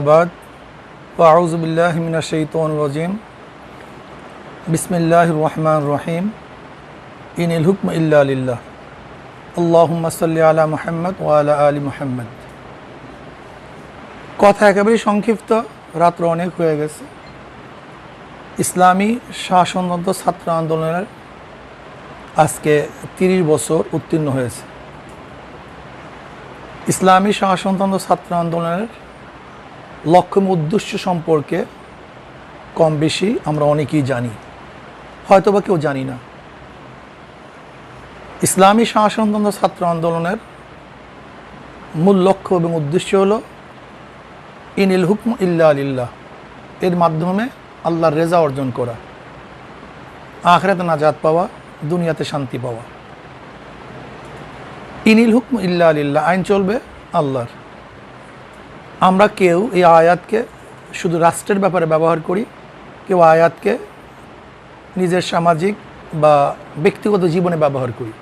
আবাদ। ফাউজবিল্লাহ মিনা শৈতন রাজিম। বিসমিল্লাহ রহমান রহিম। ইনিল হুকম ইল্লা লিল্লাহ। আল্লাহুম্মা সাল্লি আলা মুহাম্মদ ওয়া আলা আলি মুহাম্মদ। কথা একেবারেই সংক্ষিপ্ত, রাত্র অনেক হয়ে গেছে। ইসলামী শাসনতন্ত্র ছাত্র আন্দোলনের আজকে তিরিশ বছর উত্তীর্ণ হয়েছে। ইসলামী শাসনতন্ত্র ছাত্র আন্দোলনের লক্ষ্য এবং উদ্দেশ্য সম্পর্কে কম বেশি আমরা অনেকেই জানি। হয়তো বা কেউ জানি না। ইসলামী শাসনতন্ত্র ছাত্র আন্দোলনের মূল লক্ষ্য এবং উদ্দেশ্য হল, ইনিল হুকম ইল্লা আলিল্লাহ এর মাধ্যমে আল্লাহর রেজা অর্জন করা, আখরাতে নাজাত পাওয়া, দুনিয়াতে শান্তি পাওয়া। ইনিল হুকম ইল্লা আলিল্লাহ আইন চলবে আল্লাহর। আমরা কেউ এই আয়াতকে শুধু রাষ্ট্রের ব্যাপারে ব্যবহার করি, কেউ আয়াতকে নিজের সামাজিক বা ব্যক্তিগত জীবনে ব্যবহার করি।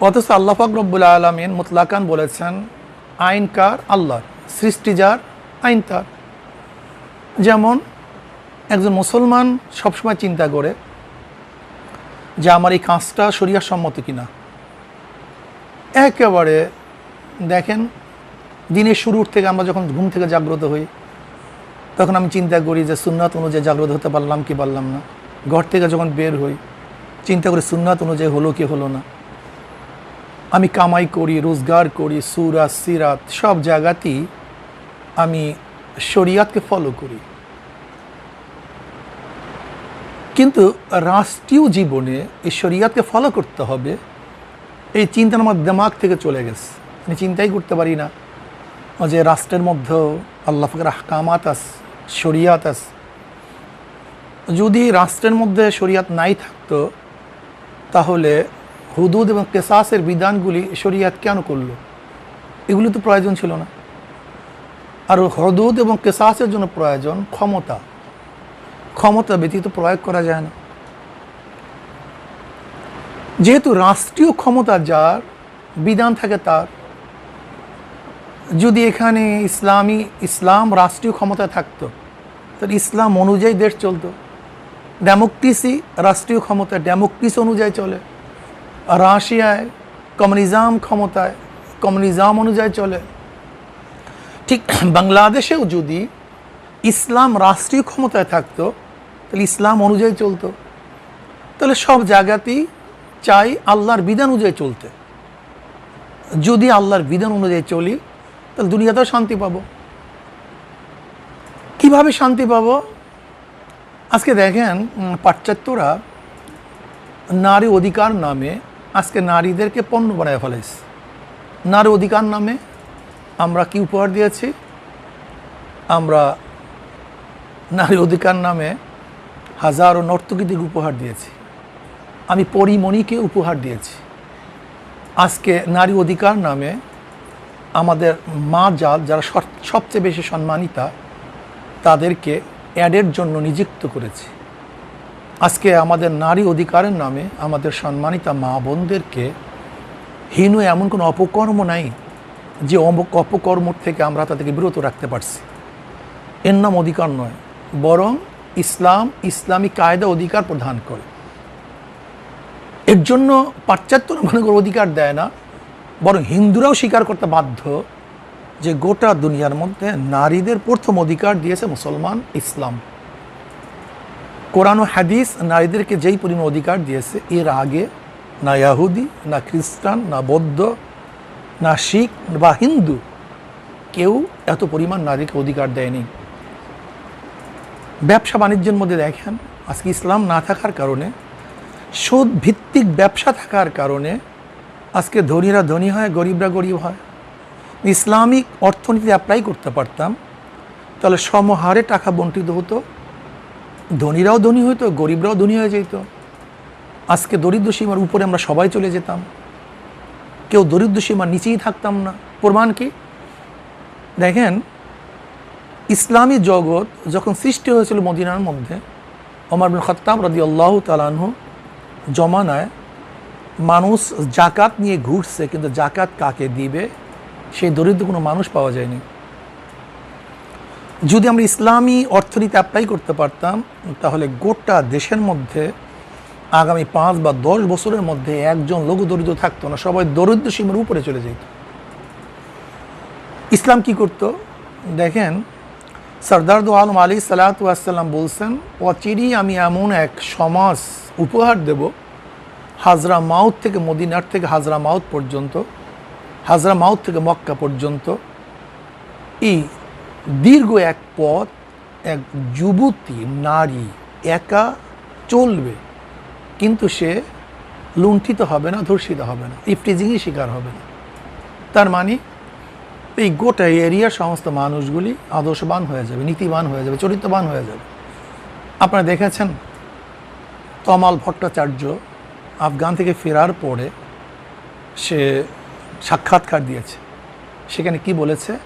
অথচ আল্লাহ ফাকরবুল আলমিন মুতলাকান বলেছেন, আইন কার? আল্লাহর। সৃষ্টি যার, আইন তার। যেমন একজন মুসলমান সবসময় চিন্তা করে যে আমার এই কাজটা শরিয়ার সম্মত কিনা। একেবারে দেখেন দিনের শুরুর থেকে আমরা যখন ঘুম থেকে জাগ্রত হই, তখন আমি চিন্তা করি যে সুন্নাত অনুযায়ী জাগ্রত হতে পারলাম কি পারলাম না। ঘর থেকে যখন বের হই, চিন্তা করি সুন্নাত অনুযায়ী হলো কি হলো না। আমি কামাই করি, রোজগার করি সুরাত সিরাত সব জায়গাতেই আমি শরিয়াতকে ফলো করি। কিন্তু রাষ্ট্রীয় জীবনে এই শরিয়াতকে ফলো করতে হবে, এই চিন্তা আমার দিমাগ থেকে চলে গেছে। আমি চিন্তাই করতে পারি না। যে রাষ্ট্রের মধ্যেও আল্লাহ ফকর আহকামাত আস শরিয়াত আস যদি রাষ্ট্রের মধ্যে শরিয়াত নাই থাকতো, তাহলে হুদুদ এবং কেসাসের বিধানগুলি শরিয়াত কেন করল? এগুলি তো প্রয়োজন ছিল না। আর হদুদ এবং কেসাসের জন্য প্রয়োজন ক্ষমতা। ক্ষমতা ব্যতীত প্রয়োগ করা যায় না। যেহেতু রাষ্ট্রীয় ক্ষমতা যার, বিধান থাকে তার যদি এখানে ইসলামী, ইসলাম রাষ্ট্রীয় ক্ষমতা থাকতো, তাহলে ইসলাম অনুযায়ী দেশ চলতো। ডেমোক্রেসি রাষ্ট্রীয় ক্ষমতা ডেমোক্রেসি অনুযায়ী চলে। রাশিয়ায় কমিউনিজম ক্ষমতায়, কমিউনিজম অনুযায়ী চলে। ঠিক বাংলাদেশেও যদি ইসলাম রাষ্ট্রীয় ক্ষমতায় থাকতো, তাহলে ইসলাম অনুযায়ী চলতো। তাহলে সব জায়গাতেই চাই আল্লাহর বিধান অনুযায়ী চলতে। যদি আল্লাহর বিধান অনুযায়ী চলি তাহলে দুনিয়াতেও শান্তি পাবো। কীভাবে শান্তি পাবো? আজকে দেখেন পাশ্চাত্যরা নারী অধিকার নামে আজকে নারীদেরকে পণ্য বানায় ফেলেছে। নারী অধিকার নামে আমরা কি উপহার দিয়েছি? আমরা নারী অধিকার নামে হাজারো নর্তকীদের উপহার দিয়েছি। আমি পরিমণিকে উপহার দিয়েছি। আজকে নারী অধিকার নামে আমাদের মা জাত যারা সব- সবচেয়ে বেশি সম্মানিতা, তাদেরকে অ্যাডের জন্য নিযুক্ত করেছি। আজকে আমাদের নারী অধিকারের নামে আমাদের সম্মানিতা মা বোনদেরকে হীন এমন কোনো অপকর্ম নাই যে অমুক অপকর্ম থেকে আমরা তাদেরকে বিরত রাখতে পারছি। এর নাম অধিকার নয়, বরং ইসলাম ইসলামী কায়দা অধিকার প্রদান করে। এর জন্য পাশ্চাত্য মনে করে অধিকার দেয় না বরং হিন্দুরাও স্বীকার করতে বাধ্য যে গোটা দুনিয়ার মধ্যে নারীদের প্রথম অধিকার দিয়েছে মুসলমান ইসলাম। কোরআন হাদিস নারীদেরকে যেই পরিমাণ অধিকার দিয়েছে, এর আগে না ইয়াহুদি, না খ্রিস্টান, না বৌদ্ধ, না শিখ বা হিন্দু কেউ এত পরিমাণ নারীকে অধিকার দেয়নি। ব্যবসা বাণিজ্যের মধ্যে দেখেন, আজকে ইসলাম না থাকার কারণে সুদ ভিত্তিক ব্যবসা থাকার কারণে আজকে ধনীরা ধনী হয়, গরিবরা গরিব হয়। ইসলামিক অর্থনীতি অ্যাপ্লাই করতে পারতাম, তাহলে সমহারে টাকা বন্টিত হতো। ধনীরাও ধনী হতো গরিবরাও ধনী হয়ে যেত। আজকে দরিদ্র সীমার উপরে আমরা সবাই চলে যেতাম। কেউ দরিদ্র সীমার নিচেই থাকতাম না। প্রমাণ কি? দেখেন, ইসলামী জগৎ যখন সৃষ্টি হয়েছিল মদিনার মধ্যে, ওমর বিন খত্তাব রদি আল্লাহ তালানহ জমানায় মানুষ জাকাত নিয়ে ঘুরছে, কিন্তু জাকাত কাকে দিবে? সেই দরিদ্র কোনো মানুষ পাওয়া যায়নি। যদি আমরা ইসলামী অর্থনীতি অ্যাপ্লাই করতে পারতাম, তাহলে গোটা দেশের মধ্যে আগামী পাঁচ বা দশ বছরের মধ্যে একজন লঘু দরিদ্র থাকতো না, সবাই দরিদ্র সীমার উপরে চলে যেত। ইসলাম কি করত? দেখেন, সর্দার দু আলম আলী সালাতাম বলছেন, অচিরই আমি এমন এক সমাজ উপহার দেব হাজরা মাউথ থেকে মদিনার থেকে হাজরা মাউথ পর্যন্ত, হাজরা মাউথ থেকে মক্কা পর্যন্ত এই দীর্ঘ এক পথ, এক যুবতী নারী একা চলবে, কিন্তু সে লুণ্ঠিত হবে না, ধর্ষিত হবে না ইফটিজিংই শিকার হবে না। তার মানে এই গোটা এরিয়ার সমস্ত মানুষগুলি আদর্শবান হয়ে যাবে, নীতিবান হয়ে যাবে, চরিত্রবান হয়ে যাবে। আপনারা দেখেছেন তমাল ভট্টাচার্য আফগান থেকে ফেরার পরে সে সাক্ষাৎকার দিয়েছে। সেখানে কি বলেছে?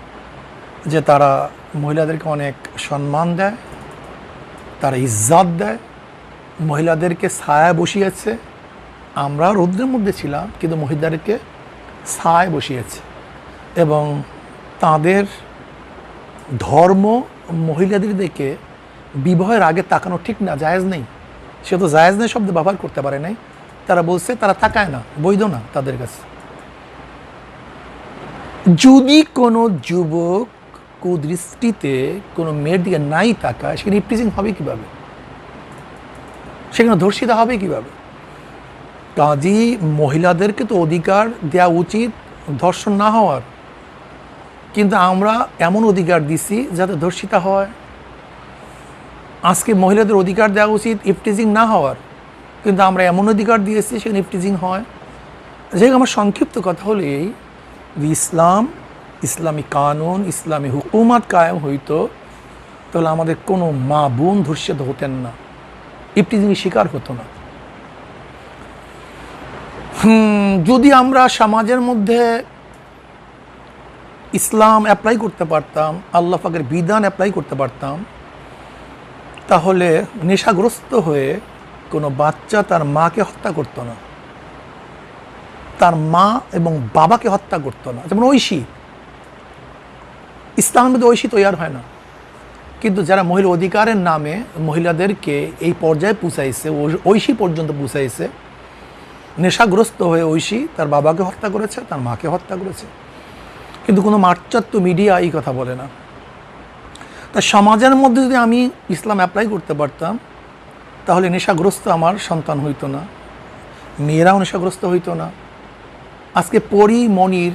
যে তারা মহিলাদেরকে অনেক সম্মান দেয়, তারা ইজ্জাত দেয়, মহিলাদেরকে ছায়া বসিয়েছে। আমরা রৌদ্রের মধ্যে ছিলাম, কিন্তু মহিলাদেরকে ছায় বসিয়েছে এবং তাদের ধর্ম মহিলাদের দিকে বিবাহের আগে তাকানো ঠিক না, জায়েজ নেই। সে তো জায়েজ নেই শব্দ ব্যবহার করতে পারে নাই। তারা বলছে, তারা তাকায় না, বৈধ না তাদের কাছে। যদি কোনো যুবক কুদৃষ্টিতে কোনো মেয়ের দিকে নাই তাকায়, সেখানে ইপটিজিং হবে কীভাবে? সেখানে ধর্ষিত হবে কীভাবে? কাজী মহিলাদেরকে তো অধিকার দেওয়া উচিত, ধর্ষণ না হওয়ার। কিন্তু আমরা এমন অধিকার দিছি যাতে ধর্ষিতা হয়। আজকে মহিলাদের অধিকার দেওয়া উচিত ইফটিজিং না হওয়ার। কিন্তু আমরা এমন অধিকার দিয়েছি সেখানে ইফটিজিং হয়। যেহেতু আমার সংক্ষিপ্ত কথা হলো এই যে ইসলাম, ইসলামী কানুন, ইসলামী হুকুমাত কায়েম হইতো, তাহলে আমাদের কোনো মা বোন ধর্ষিত হতেন না। ইফটিজিং শিকার হতো না। যদি আমরা সমাজের মধ্যে ইসলাম অ্যাপ্লাই করতে পারতাম, আল্লাহ পাকের বিধান অ্যাপ্লাই করতে পারতাম, তাহলে নেশাগ্রস্ত হয়ে কোনো বাচ্চা তার মাকে হত্যা করতো না। তার মা এবং বাবাকে হত্যা করতো না। যেমন ঐশী। ইসলামের মধ্যে ঐশী তৈরি হয় না। কিন্তু যারা মহিলা অধিকারের নামে মহিলাদেরকে এই পর্যায়ে পুষাইছে ঐশী পর্যন্ত পুষাইছে, নেশাগ্রস্ত হয়ে ঐশী তার বাবাকে হত্যা করেছে, তার মাকে হত্যা করেছে। কিন্তু কোনো মার্চাত্য মিডিয়া এই কথা বলে না। তা সমাজের মধ্যে যদি আমি ইসলাম অ্যাপ্লাই করতে পারতাম তাহলে নেশাগ্রস্ত আমার সন্তান হইতো না। মেয়েরাও নেশাগ্রস্ত হইতো না। আজকে পরি মনির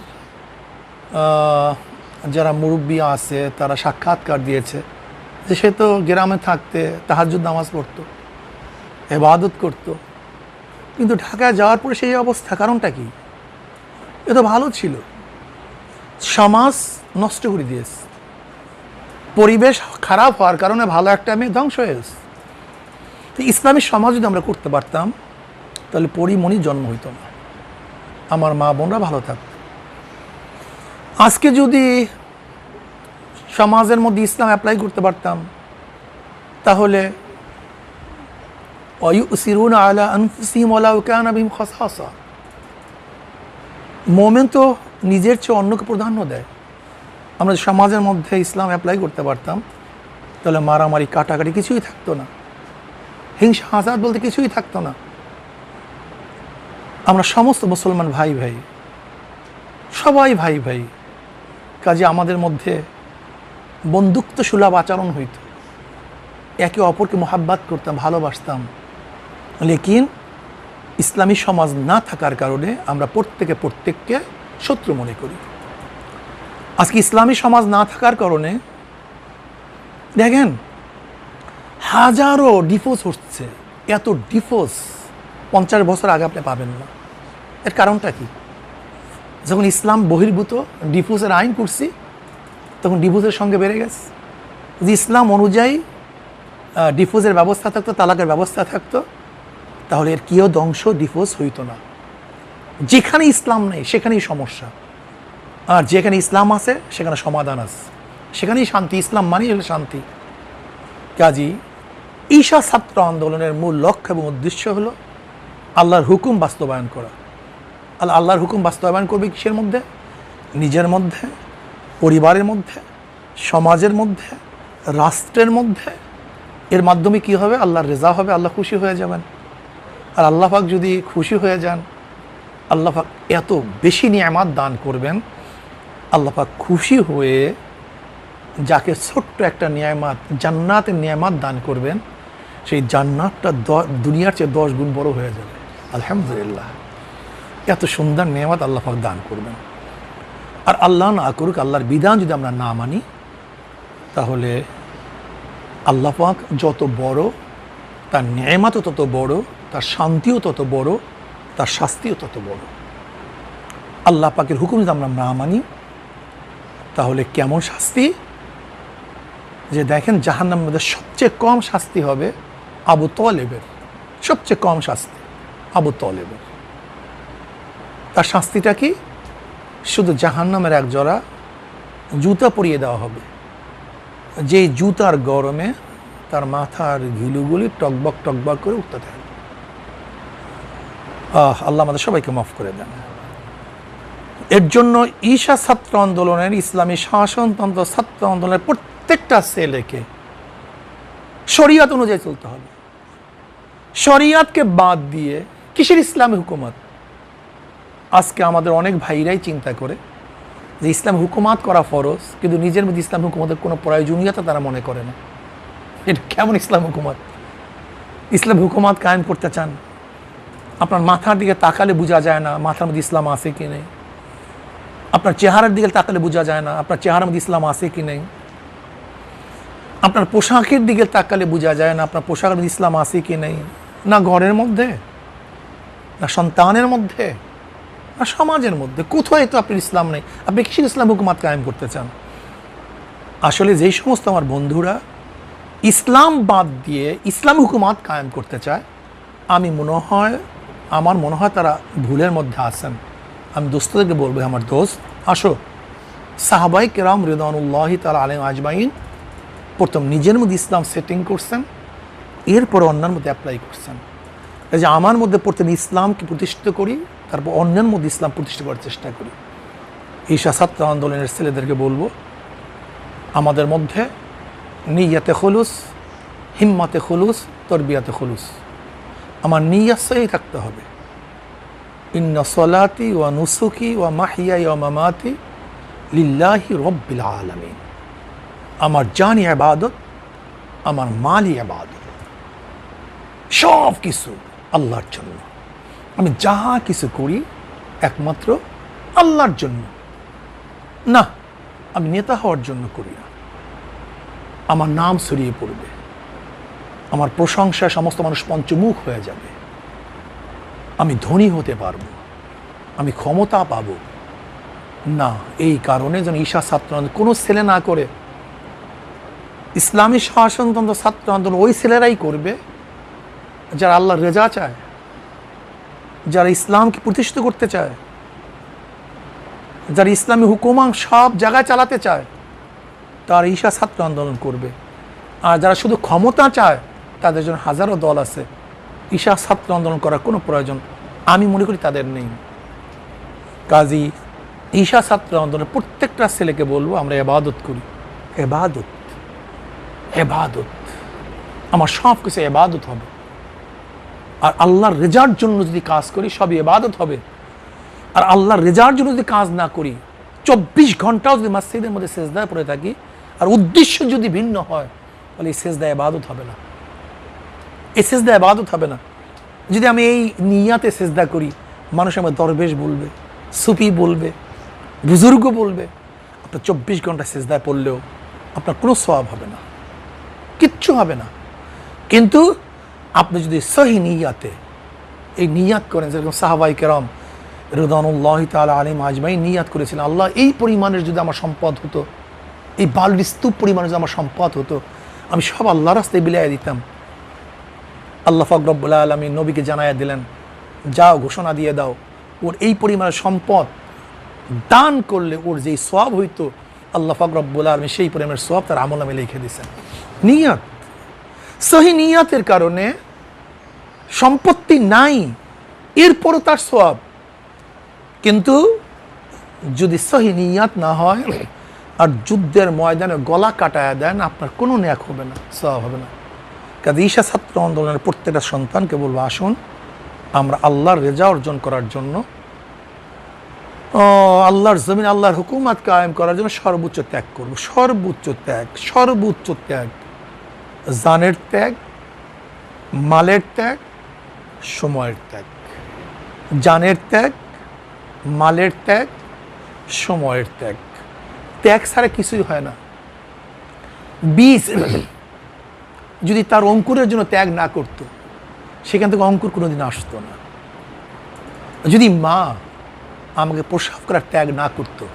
যারা মুরব্বী আছে, তারা সাক্ষাৎকার দিয়েছে যে সে তো গ্রামে থাকতে তাহাজুদ নামাজ পড়তো, এবাদত করতো। কিন্তু ঢাকায় যাওয়ার পরে সেই অবস্থা কারণটা কি? এ তো ভালো ছিল। সমাজ নষ্ট করে দিয়েছে। পরিবেশ খারাপ হওয়ার কারণে ভালো একটা মেয়ে ধ্বংস হয়ে গেছে। তো ইসলামী সমাজ যদি আমরা করতে পারতাম, তাহলে পরিমণি জন্ম হইতো না। আমার মা বোনরা ভালো থাকত আজকে যদি সমাজের মধ্যে ইসলাম অ্যাপ্লাই করতে পারতাম, তাহলে মোমেন তো নিজের চেয়ে অন্যকে প্রাধান্য দেয়। আমরা সমাজের মধ্যে ইসলাম অ্যাপ্লাই করতে পারতাম, তাহলে মারামারি, কাটাকাটি কিছুই থাকতো না। হিংসা হাসাদ বলতে কিছুই থাকতো না। আমরা সমস্ত মুসলমান ভাই ভাই, সবাই ভাই ভাই, কাজে আমাদের মধ্যে বন্ধুত্ব সুলভ আচরণ হইত। একে অপরকে মোহাব্বাত করতাম, ভালোবাসতাম। লেকিন ইসলামী সমাজ না থাকার কারণে আমরা প্রত্যেকে প্রত্যেককে শত্রু মনে করি। আজকে ইসলামী সমাজ না থাকার কারণে, দেখেন হাজারো ডিফোর্স হচ্ছে। এত ডিফোর্স। পঞ্চাশ বছর আগে আপনি পাবেন না। এর কারণটা কি? যখন ইসলাম বহির্ভূত, ডিফোর্সের আইন করছি, তখন ডিভোর্সের সঙ্গে বেড়ে গেছে। যদি ইসলাম অনুযায়ী ডিফোর্সের ব্যবস্থা থাকতো, তালাকের ব্যবস্থা থাকতো, তাহলে এর কেউ ধ্বংস ডিফোর্স হইতো না। যেখানে ইসলাম নেই, সেখানেই সমস্যা। আর যেখানে ইসলাম আছে, সেখানে সমাধান আছে। সেখানেই শান্তি। ইসলাম মানেই হলো শান্তি। কাজী ঈশা ছাত্র আন্দোলনের মূল লক্ষ্য এবং উদ্দেশ্য হলো আল্লাহর হুকুম বাস্তবায়ন করা। আল্লাহ আল্লাহর হুকুম বাস্তবায়ন করবে কিসের মধ্যে? নিজের মধ্যে, পরিবারের মধ্যে, সমাজের মধ্যে, রাষ্ট্রের মধ্যে। এর মাধ্যমে কি হবে? আল্লাহর রেজা হবে, আল্লাহ খুশি হয়ে যাবেন। আর আল্লাহ পাক যদি খুশি হয়ে যান, আল্লাহ পাক এত বেশি নিয়ামাত দান করবেন, আল্লাহ পাক খুশি হয়ে যাকে ছোট্ট একটা নিয়ামাত, জান্নাতের নিয়ামাত দান করবেন, সেই জান্নাতটা দুনিয়ার চেয়ে দশ গুণ বড় হয়ে যাবে। আলহামদুলিল্লাহ। এত সুন্দর নিয়ামত আল্লাহ পাক দান করবেন। আর আল্লাহ না করুক, আল্লাহর বিধান যদি আমরা না মানি, তাহলে আল্লাহ পাক যত বড়, তার ন্যায়মাতও তত বড়, তার শান্তিও তত বড়, তার শাস্তিও তত বড়। আল্লাহ পাকের হুকুম যদি আমরা না মানি, তাহলে কেমন শাস্তি? যে দেখেন জাহান্নামের মধ্যে সবচেয়ে কম শাস্তি হবে আবু তলেবের, সবচেয়ে কম শাস্তি আবু তলেবের। তার শাস্তিটা কি? শুধু জাহান্নামের এক জোড়া জুতা পরিয়ে দেওয়া হবে। যে জুতার গরমে তার মাথার ঘিলুগুলি টকবক টকবক করে উঠতে থাকে আহ, আল্লাহ আমাদের সবাইকে মাফ করে দেন। এর জন্য ঈশা ছাত্র আন্দোলনের, ইসলামী শাসনতন্ত্র ছাত্র আন্দোলনের প্রত্যেকটা ছেলেকে শরিয়াত অনুযায়ী চলতে হবে। শরিয়াতকে বাদ দিয়ে কিসের ইসলামী হুকুমত? আজকে আমাদের অনেক ভাইরাই চিন্তা করে যে ইসলাম হুকুমাত করা ফরজ, কিন্তু নিজের মধ্যে ইসলাম হুকুমতের কোনো প্রয়োজনীয়তা তারা মনে করে না। এটা কেমন ইসলাম হুকুমত? ইসলাম হুকুমাত কায়েম করতে চান? আপনার মাথার দিকে তাকালে বোঝা যায় না মাথার মধ্যে ইসলাম আছে কি নেই। আপনার চেহারার দিকে তাকালে বোঝা যায় না আপনার চেহারার মধ্যে ইসলাম আছে কি নেই। আপনার পোশাকের দিকে তাকালে বোঝা যায় না আপনার পোশাকের ইসলাম আছে কি নেই। না ঘরের মধ্যে, না সন্তানের মধ্যে, না সমাজের মধ্যে। কোথায় তো আপনার ইসলাম নেই? আপনি কিসের ইসলাম হুকুমাত কায়েম করতে চান? আসলে যেই সমস্ত আমার বন্ধুরা ইসলাম বাদ দিয়ে ইসলাম হুকুমাত কায়েম করতে চায়, আমি মনে হয়, আমার মনে হয় তারা ভুলের মধ্যে আছেন। আমি দোস্তদেরকে বলব, আমার দোস্ত, আসো। সাহাবাই কেরাম রিদানুল্লাহ তালা আলম আজমাইন প্রথম নিজের মধ্যে ইসলাম সেটিং করছেন, এরপর অন্যের মধ্যে অ্যাপ্লাই করছেন। এই যে আমার মধ্যে প্রথমে ইসলামকে প্রতিষ্ঠিত করি, তারপর অন্যের মধ্যে ইসলাম প্রতিষ্ঠা করার চেষ্টা করি। এই ছাত্র আন্দোলনের ছেলেদেরকে বলব, আমাদের মধ্যে নিয়াতে খলুস, হিম্মাতে খলুস, তরবিয়াতে খলুস। আমার নিয়াত সহি থাকতে হবে। ইন্না সলাতি ওয়া নুসুকি ওয়া মাহিয়া ওয়া মামাতি লিল্লাহি রব্বিল আলামিন। আমার জানি আবাদত, আমার মালি আবাদত। সব কিছু আল্লাহর জন্য। আমি যাহা কিছু করি একমাত্র আল্লাহর জন্য। না, আমি নেতা হওয়ার জন্য করি না। আমার নাম ছড়িয়ে পড়বে। আমার প্রশংসায় সমস্ত মানুষ পঞ্চমুখ হয়ে যাবে। আমি ধনী হতে পারব। আমি ক্ষমতা পাব। না, এই কারণে যেন ঈশা ছাত্র কোনো ছেলে না করে ইসলামী শাসনতন্ত্র ছাত্র আন্দোলন ওই ছেলেরাই করবে, যারা আল্লাহ রেজা চায়, যারা ইসলামকে প্রতিষ্ঠিত করতে চায়, যারা ইসলামী হুকুমাং সব জায়গায় চালাতে চায়, তারা ঈশা ছাত্র আন্দোলন করবে। আর যারা শুধু ক্ষমতা চায়, তাদের জন্য হাজারো দল আছে। ঈশা ছাত্র আন্দোলন করার কোনো প্রয়োজন আমি মনে করি তাদের নেই। কাজী ঈশা ছাত্র আন্দোলনের প্রত্যেকটা ছেলেকে বলব, আমরা এবাদত করি। এবাদত? এবাদত। আমার সব কিছু এবাদত হবে। আর আল্লাহর রেজার জন্য যদি কাজ করি, সবই এবাদত হবে। আর আল্লাহর রেজার জন্য যদি কাজ না করি, চব্বিশ ঘন্টাও যদি মসজিদের মধ্যে সেজদায় পড়ে থাকি, আর উদ্দেশ্য যদি ভিন্ন হয়, তাহলে এই সেজদা এবাদত হবে না। এই সেজদা এবাদত হবে না। যদি আমি এই নিয়াতে সেজদা করি, মানুষ আমার দরবেশ বলবে, সুফি বলবে, বুজুর্গ বলবে, আপনার চব্বিশ ঘণ্টা সেজদায় পড়লেও আপনার কোনো স্বভাব হবে না। কিচ্ছু হবে না। কিন্তু আপনি যদি সহি নিয়াতে এই নিয়াত করেন, যেরকম সাহাবাই কেরম রুদানুল্লাহ তালা আলিম আজমাই নিয়াত করেছিলেন, আল্লাহ এই পরিমাণের যদি আমার সম্পদ হতো, এই বালুর স্তূপ পরিমাণের যদি আমার সম্পদ হতো, আমি সব আল্লাহ রাস্তায় বিলাইয়া দিতাম। আল্লাহ ফকরবুল্লাহ আলমী নবীকে জানাইয়া দিলেন, যাও, ঘোষণা দিয়ে দাও, ওর এই পরিমাণের সম্পদ দান করলে ওর যেই সব হইতো, আল্লাহ ফকরবুল্লাহ আলমী সেই পরিমাণের সব তার আমল আমি লিখে দিয়েছেন। নিয়াত। সহি নিয়াতের কারণে সম্পত্তি নাই, এরপরও তার সব কিন্তু যদি সহি নিয়াত না হয় আর যুদ্ধের ময়দানে গলা কাটায় দেন, আপনার কোনো ন্যাক হবে না সব হবে না। কাজে ঈশা ছাত্র আন্দোলনের প্রত্যেকটা সন্তানকে বলব, আসুন, আমরা আল্লাহর রেজা অর্জন করার জন্য আল্লাহর জমিন, আল্লাহর হুকুমাত কায়েম করার জন্য সর্বোচ্চ ত্যাগ করব। সর্বোচ্চ ত্যাগ সর্বোচ্চ ত্যাগ। জানের ত্যাগ, মালের ত্যাগ, সময়ের ত্যাগ। জানের ত্যাগ, মালের ত্যাগ, সময়ের ত্যাগ। ত্যাগ ছাড়া কিছুই হয় না। বীজ যদি তার অঙ্কুরের জন্য ত্যাগ না করত, সেখান থেকে অঙ্কুর কোনোদিন আসতো না। যদি মা আমাকে প্রসাব করার ত্যাগ না করত,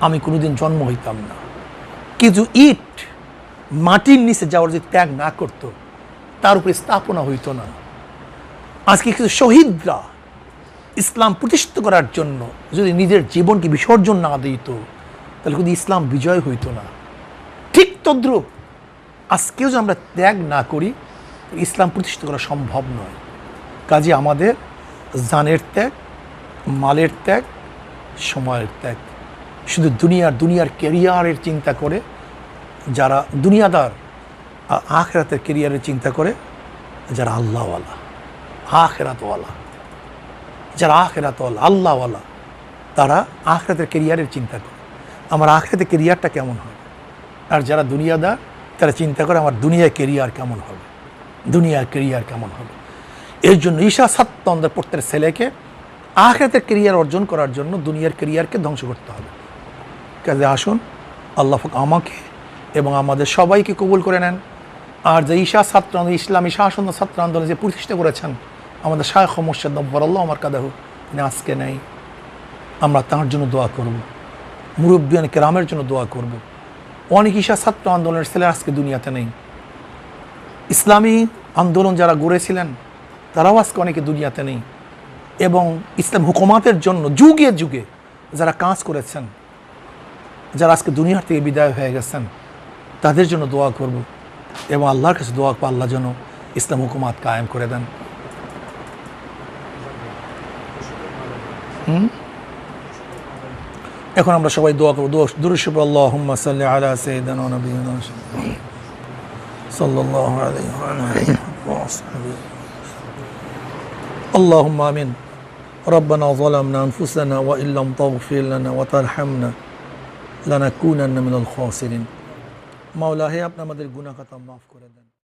আমি কোনোদিন জন্ম হইতাম না। কিছু ইট মাটির নিচে যাওয়ার যদি ত্যাগ না করত, তার উপরে স্থাপনা হইতো না। আজকে কিছু শহীদরা ইসলাম প্রতিষ্ঠিত করার জন্য যদি নিজের জীবনকে বিসর্জন না দিত, তাহলে কিন্তু ইসলাম বিজয় হইতো না। ঠিক তদ্রুপ আজকেও যদি আমরা ত্যাগ না করি ইসলাম প্রতিষ্ঠিত করা সম্ভব নয়। কাজে আমাদের জানের ত্যাগ, মালের ত্যাগ, সময়ের ত্যাগ। শুধু দুনিয়ার দুনিয়ার কেরিয়ারের চিন্তা করে যারা দুনিয়াদার আখেরাতের কেরিয়ারের চিন্তা করে, যারা আল্লাহওয়ালা, আখেরাতওয়ালা, যারা আখেরাতওয়ালা, আল্লাহওয়ালা, তারা আখেরাতের কেরিয়ারের চিন্তা করে। আমার আখেরাতের কেরিয়ারটা কেমন হবে? আর যারা দুনিয়াদার, তারা চিন্তা করে আমার দুনিয়ার কেরিয়ার কেমন হবে? দুনিয়ার কেরিয়ার কেমন হবে? এর জন্য ঈশা সাত্তন্দের প্রত্যেক ছেলেকে আখেরাতের কেরিয়ার অর্জন করার জন্য দুনিয়ার কেরিয়ারকে ধ্বংস করতে হবে। কাজে আসুন, আল্লাহ আমাকে এবং আমাদের সবাইকে কবুল করে নেন। আর যে ঈশা ছাত্র ইসলামী শাসন ছাত্র আন্দোলন যে প্রতিষ্ঠা করেছেন, আমাদের শাহ মোর্শেদ নব্বর আল্লাহ আমার কাদাহ, তিনি আজকে নেই। আমরা তাঁর জন্য দোয়া করব, মুরব্বিয়ান কেরামের জন্য দোয়া করব। অনেক ঈশা ছাত্র আন্দোলনের ছেলে আজকে দুনিয়াতে নেই। ইসলামী আন্দোলন যারা গড়েছিলেন, তারাও আজকে অনেকে দুনিয়াতে নেই। এবং ইসলাম হুকুমাতের জন্য যুগে যুগে যারা কাজ করেছেন, যারা আজকে দুনিয়ার থেকে বিদায় হয়ে গেছেন তাদের জন্য দোয়া করব এবং আল্লাহর কাছে দোয়া করবো আল্লাহ যেন ইসলাম হুকুমাত কায়েম করে দেন হুম? এখন আমরা সবাই দোয়া করবো দুরুশিব আল্লাহ সাল্লি আলা সৈয়দানা নবীনা সাল্লাল্লাহু আলাইহি ওয়া আলিহি ওয়া আসহাবিহি اللهم آمين ربنا ظلمنا أنفسنا وإن لم تغفر لنا وترحمنا لنكونن من الخاسرين মাওলা হে আপনি আমাদের গুনাহ খাতা মাফ করে দেন